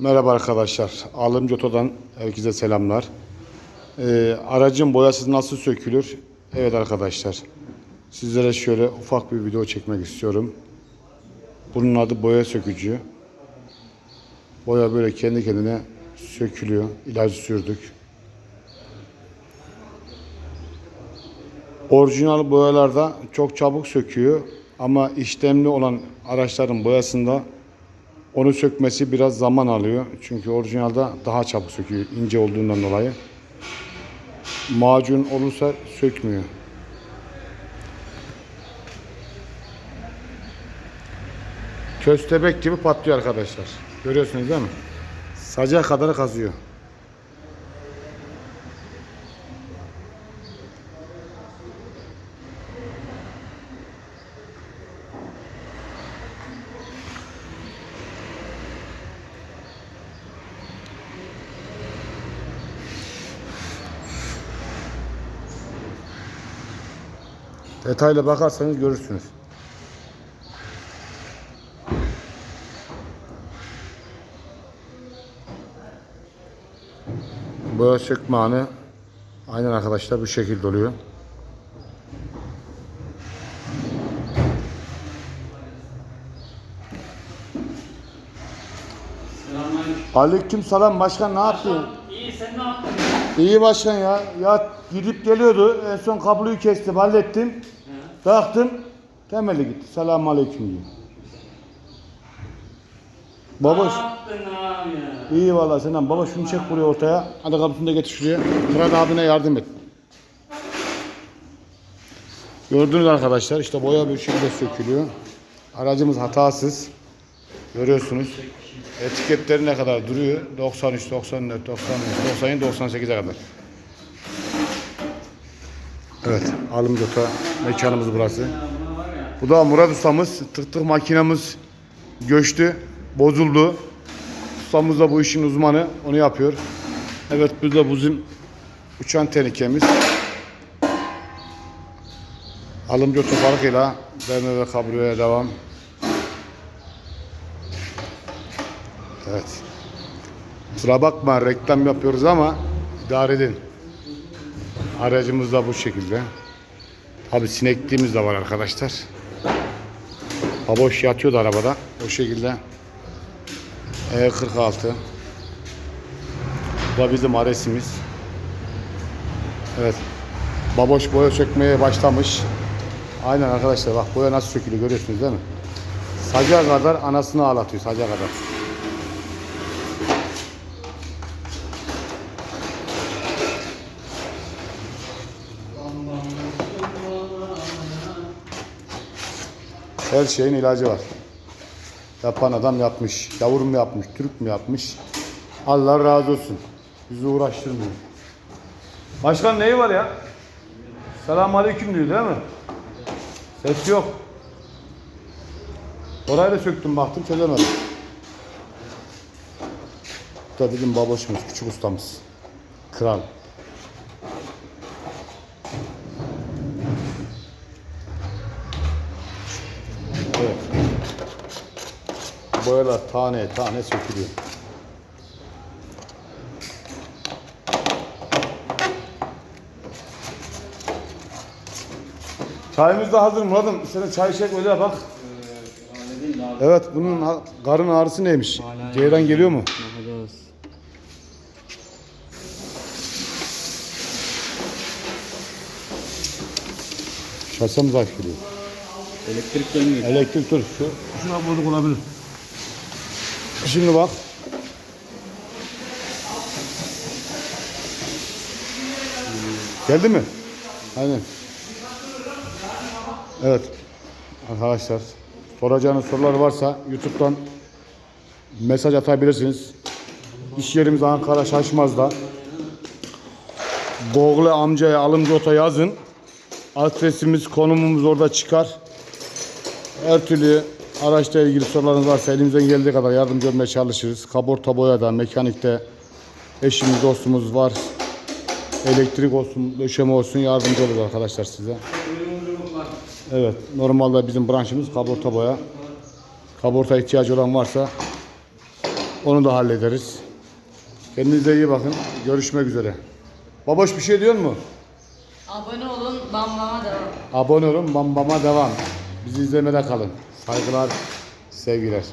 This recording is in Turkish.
Merhaba arkadaşlar. Alım Coto'dan herkese selamlar. Ee, aracın boyası nasıl sökülür? Evet arkadaşlar. Sizlere şöyle ufak bir video çekmek istiyorum. Bunun adı boya sökücü. Boya böyle kendi kendine sökülüyor. İlacı sürdük. Orijinal boyalarda çok çabuk söküyor ama işlemli olan araçların boyasında onu sökmesi biraz zaman alıyor. Çünkü orijinalde daha çabuk söküyor ince olduğundan dolayı. Macun olursa sökmüyor. Köstebek gibi patlıyor arkadaşlar. Görüyorsunuz değil mi? Saca kadar kazıyor. Detaylı bakarsanız görürsünüz. Boya sökme anı aynen arkadaşlar bu şekilde oluyor. Aleyküm selam başkan ne yaptın? İyi sen ne yaptın? İyi başkan ya. Ya gidip geliyordu. En son kabloyu kestim hallettim. Taktım. Temeli gitti. Selamun aleyküm diyor. Baboş. Ne yaptın abi? İyi valla Sinan. Baba şunu çek buraya ortaya. Hadi kapısını da getir şuraya. Murat abine yardım et. Gördünüz arkadaşlar işte boya bir şekilde sökülüyor. Aracımız hatasız. Görüyorsunuz. Etiketleri ne kadar duruyor? 93, 94, 95, 97, 98'e kadar. Evet, alım dota mekanımız burası. Bu da Murat ustamız. Tık tık makinamız göçtü, bozuldu. Ustamız da bu işin uzmanı, onu yapıyor. Evet, bu da bizim uçan tehlikemiz. Alımcı otoparkıyla BMW kabriyoya devam. Evet. Kusura bakma reklam yapıyoruz ama idare edin. Aracımız da bu şekilde. Tabi sinekliğimiz de var arkadaşlar. Baboş yatıyordu arabada. O şekilde. E46. Bu da bizim aresimiz. Evet. Baboş boya sökmeye başlamış. Aynen arkadaşlar bak boya nasıl sökülüyor görüyorsunuz değil mi? Saca kadar anasını ağlatıyor saca kadar. Her şeyin ilacı var. Yapan adam yapmış. Yavrum mu yapmış, Türk mü yapmış. Allah razı olsun. Bizi uğraştırmıyor. Başkan neyi var ya? Selamun aleyküm diyor değil mi? Ses yok. Orayı da söktüm baktım çözemedim. Bu da bizim baboşumuz, küçük ustamız. Kral. Boyalar tane tane sökülüyor. Çayımız da hazır Murat'ım. Sen çay çek öyle bak. Evet bunun karın ağrısı neymiş? Ceyran geliyor mu? Şasamız aç geliyor. Elektrik gelmiyor. Elektrik dur. Şu, şuna bozuk olabilir. Şimdi bak. Geldi mi? Aynen. Evet. Arkadaşlar soracağınız sorular varsa YouTube'dan mesaj atabilirsiniz. İş yerimiz Ankara Şaşmaz'da. Google amcaya alımcı ota yazın. Adresimiz, konumumuz orada çıkar. Her türlü araçla ilgili sorularınız varsa elimizden geldiği kadar yardımcı olmaya çalışırız. Kaborta boyada, mekanikte eşimiz, dostumuz var. Elektrik olsun, döşeme olsun yardımcı oluruz arkadaşlar size. Evet, normalde bizim branşımız kaborta boya. Kaborta ihtiyacı olan varsa Onu da hallederiz. Kendinize iyi bakın. Görüşmek üzere. Baboş bir şey diyor mu? Abone olun, bambama devam. Abone olun, bambama devam. Bizi izlemede kalın. Saygılar, sevgiler.